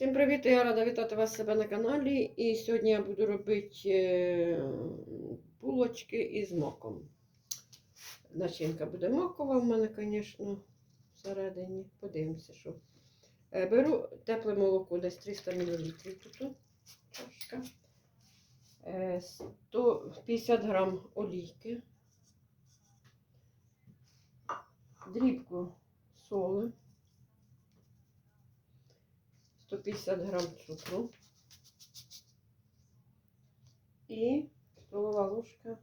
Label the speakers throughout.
Speaker 1: Всім привіт! Я рада вітати вас себе на каналі. І сьогодні я буду робити е, булочки із моком. Начинка буде мокова в мене, звісно, всередині. Подивимося, що. Е, Беру тепле молоко, десь 300 мл тут чашка. Е, 150 грам олійки. Дрібку соли. 150 грам цукру і столова ложка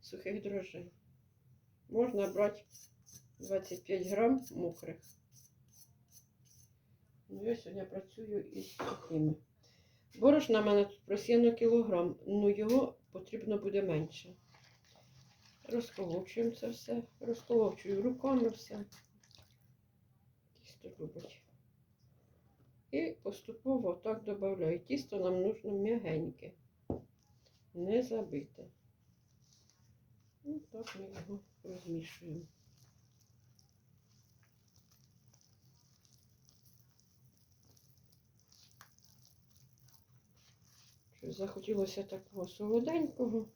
Speaker 1: сухих дрожжей. Можна брати 25 грам мокрих. Ну, я сьогодні працюю із сухими. Борошна в мене тут просіяно кілограм, ну його потрібно буде менше. Розколочуємо це все, розколочую руками все. Тісто любить. І поступово так додаю. Тісто нам нужно м'ягеньке, не забите. І так ми його розмішуємо. Щось захотілося такого солоденького,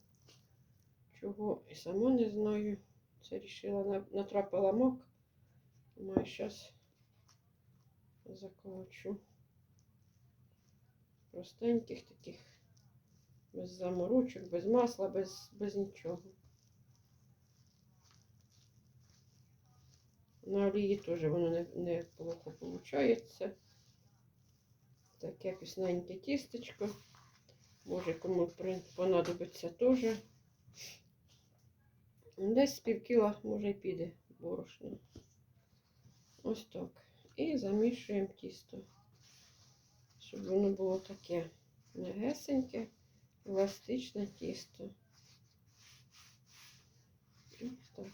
Speaker 1: чого і сама не знаю. Це рішила, натрапила мок. Думаю, зараз заколочу простеньких таких, без заморочок, без масла, без, без нічого. На олії теж воно не, не плохо виходить. Таке пісненьке тістечко. Може кому понадобиться теж. Десь пів кіла, може і піде борошно. Ось так. І замішуємо тісто, щоб воно було таке м'ягесеньке, еластичне тісто. І так.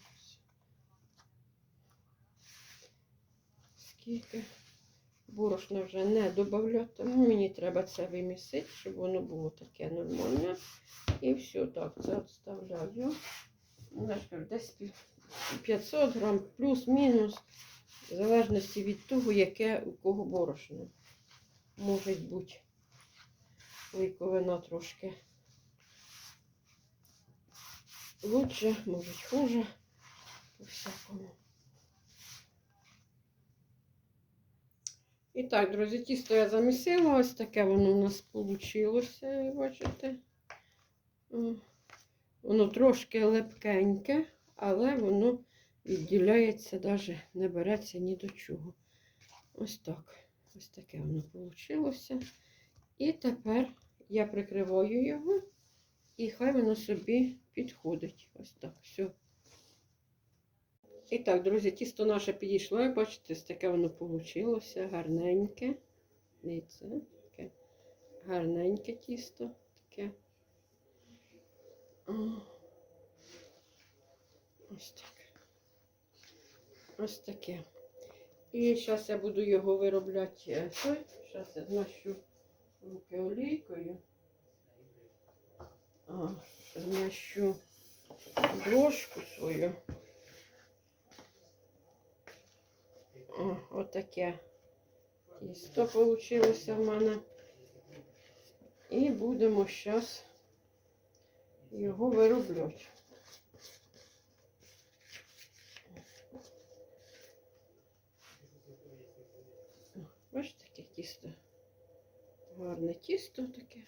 Speaker 1: Скільки борошна вже не додавати, тому мені треба це вимісити, щоб воно було таке нормальне. І все, так, це відставляю. Десь 500 грам плюс-мінус. В залежності від того, яке у кого борошно. Може бути клейковина трошки лучше, може хуже, по всякому. І так, друзі, тісто я замісила, ось таке воно у нас вийшло, бачите. Воно трошки лепкеньке, але воно відділяється, навіть не береться ні до чого. Ось так. Ось таке воно вийшло. І тепер я прикриваю його, і хай воно собі підходить. Ось так. все. І так, друзі, тісто наше підійшло, як бачите, ось таке воно вийшло, гарненьке. Дивіться, таке гарненьке тісто таке. Ось так. Ось таке. І зараз я буду його виробляти. Зараз я змащу руки олійкою. А, змащу ложку свою. О, отаке тісто вийшло в мене. І будемо зараз його виробляти. Бачите, таке тісто. Гарне тісто таке.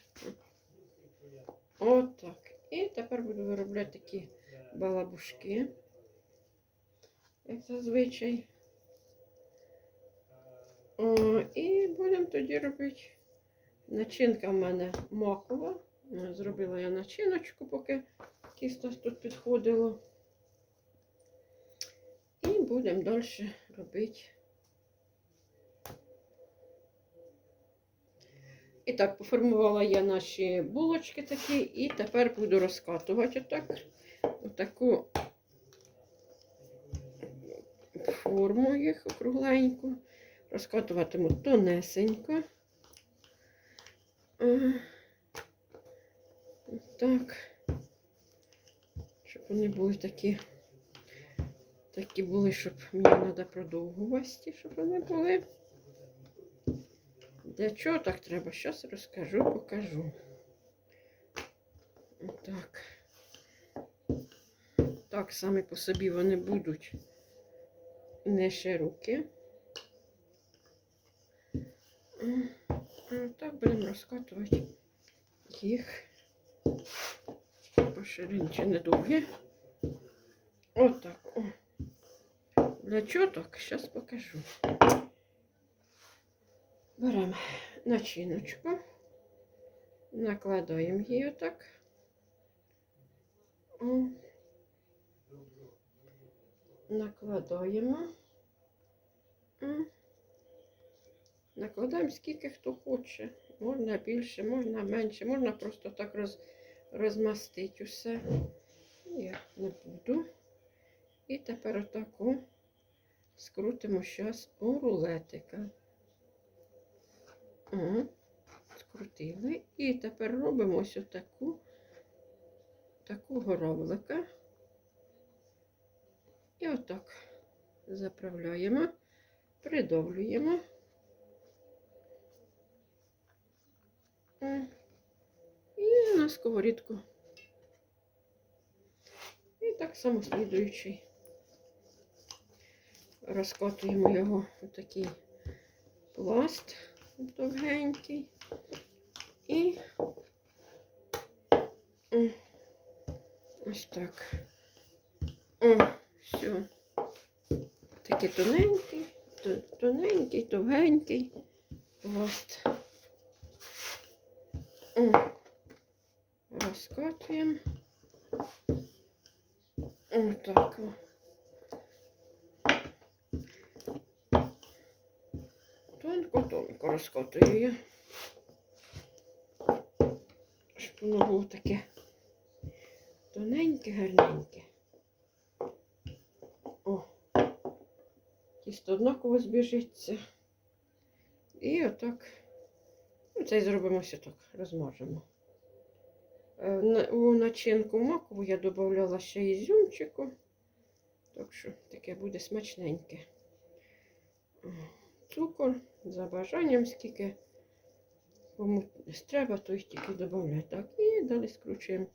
Speaker 1: Отак. І тепер буду виробляти такі балабушки, як зазвичай. О, і будемо тоді робити. Начинка в мене макова. Зробила я начиночку, поки тісто тут підходило. І будемо далі робити. І так, поформувала я наші булочки такі, і тепер буду розкатувати отак, отаку форму їх округленьку. Розкатуватиму тонесенько. Так, щоб вони були такі, такі були, щоб мені треба продовгувасті, щоб вони були. Для чого так треба? Зараз розкажу, покажу. Так. Так самі по собі вони будуть не широкі. Так будемо розкатувати їх по ширинці недовгі. Отак. О. Для чого так? Зараз покажу. Беремо начиночку, накладаємо її отак. Накладаємо. Накладаємо скільки хто хоче. Можна більше, можна менше, можна просто так роз, розмастити усе. Я не буду. І тепер отаку скрутимо зараз у рулетика. О, скрутили. І тепер робимо ось отаку такого ровлика. І отак заправляємо, придовлюємо. І на сковорідку. І так само слідуючий. Розкотуємо його у такий пласт довгенький. І ось так. О, все. Такий тоненький, тоненький, довгенький пласт. О, розкатуємо. Отак. О. Тонко-тонко розкатую я. Щоб воно було таке тоненьке, гарненьке. О, тісто однаково збіжиться. І отак. Ну, це зробимо все так, розмажемо. Е, У начинку макову я додавала ще ізюмчику. Так що таке буде смачненьке. Цукор за бажанням, скільки кому треба, то й тільки додавляти. Так, і далі скручуємо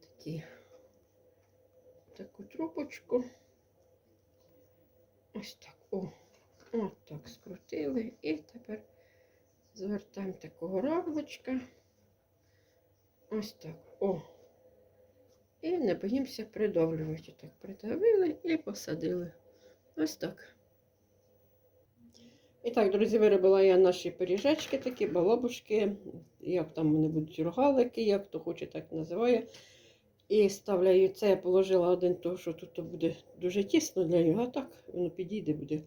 Speaker 1: такі, таку трубочку. Ось так. О, от так скрутили. І тепер звертаємо такого равличка. Ось так. О. І не боїмося придавлювати. Так придавили і посадили. Ось так. І так, друзі, виробила я наші пиріжечки такі, балабушки, як там вони будуть рогалики, як хто хоче, так називає. І ставляю це, я положила один, того, що тут буде дуже тісно для нього, а так воно підійде, буде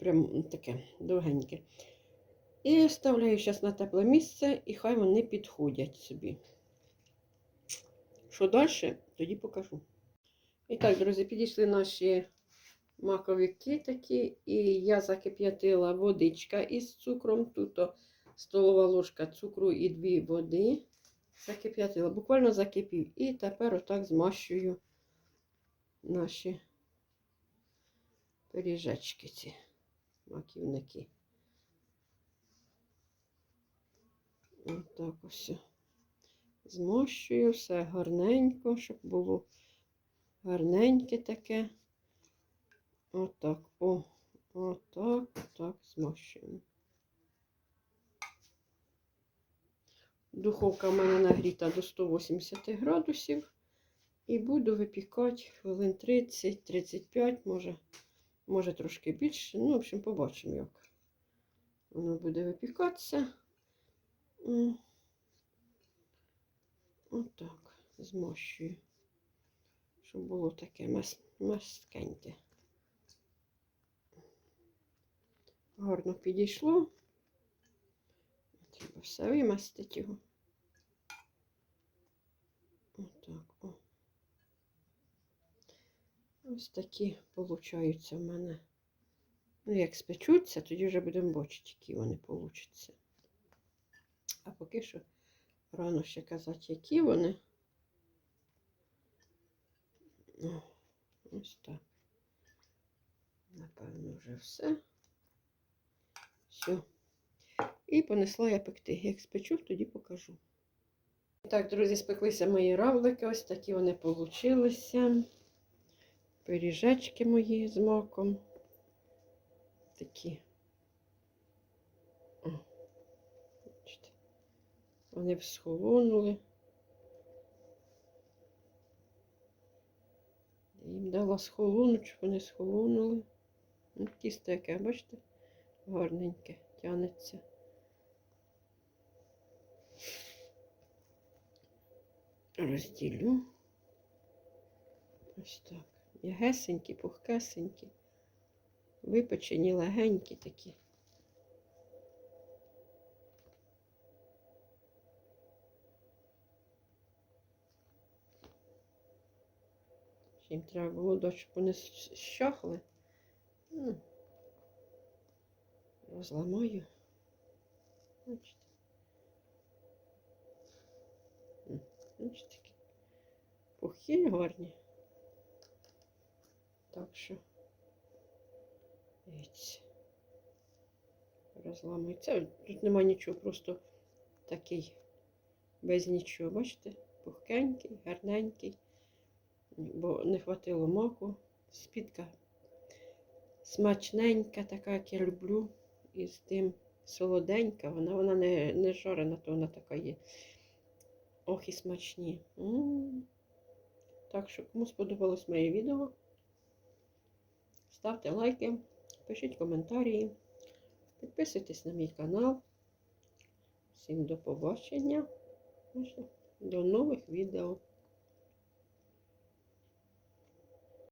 Speaker 1: прям таке довгеньке. І ставляю зараз на тепле місце, і хай вони підходять собі. Що далі, тоді покажу. І так, друзі, підійшли наші маковики такі, і я закип'ятила водичка із цукром. Тут столова ложка цукру і дві води. Закип'ятила, буквально закипів. І тепер отак змащую наші пиріжечки, ці маківники. Отак ось. Змощую все гарненько, щоб було гарненьке таке. Отак, о, отак, так, змащуємо. Духовка в мене нагріта до 180 градусів. І буду випікати хвилин 30-35, може, може трошки більше. Ну, в общем, побачимо, як воно буде випікатися. Отак, змащую, щоб було таке мас- маскеньке. Гарно підійшло. Треба все вимастити його. Отак, о. Ось такі получаються в мене. Ну, як спечуться, тоді вже будемо бачити, які вони получаться. А поки що рано ще казати, які вони. О, ось так. Напевно, вже все. Все. І понесла я пекти. Як спечу, тоді покажу. Так, друзі, спеклися мої равлики. Ось такі вони получилися. Пиріжечки мої з маком. Такі. О, бачите. Вони всхолонули. Їм дала схолонуть, щоб вони схолонули. Ну, тісто яке, бачите? Гарненьке, тянеться. Розділю. Ось так. М'ягесенькі, пухкесенькі, випечені легенькі такі. Їм треба було щоб вони щ- щахли. Ну, Розламаю. Бачите. Бачите, такі пухкі гарні. Так що, дивіться. Розламую. Тут нема нічого, просто такий без нічого. Бачите? Пухкенький, гарненький, бо не хватило маку. Спідка смачненька, така, як я люблю. І з тим солоденька. Вона, вона не, не жарена, то вона така є. Ох і смачні. М. Так що, кому сподобалось моє відео, ставте лайки, пишіть коментарі, підписуйтесь на мій канал. Всім до побачення. До нових відео.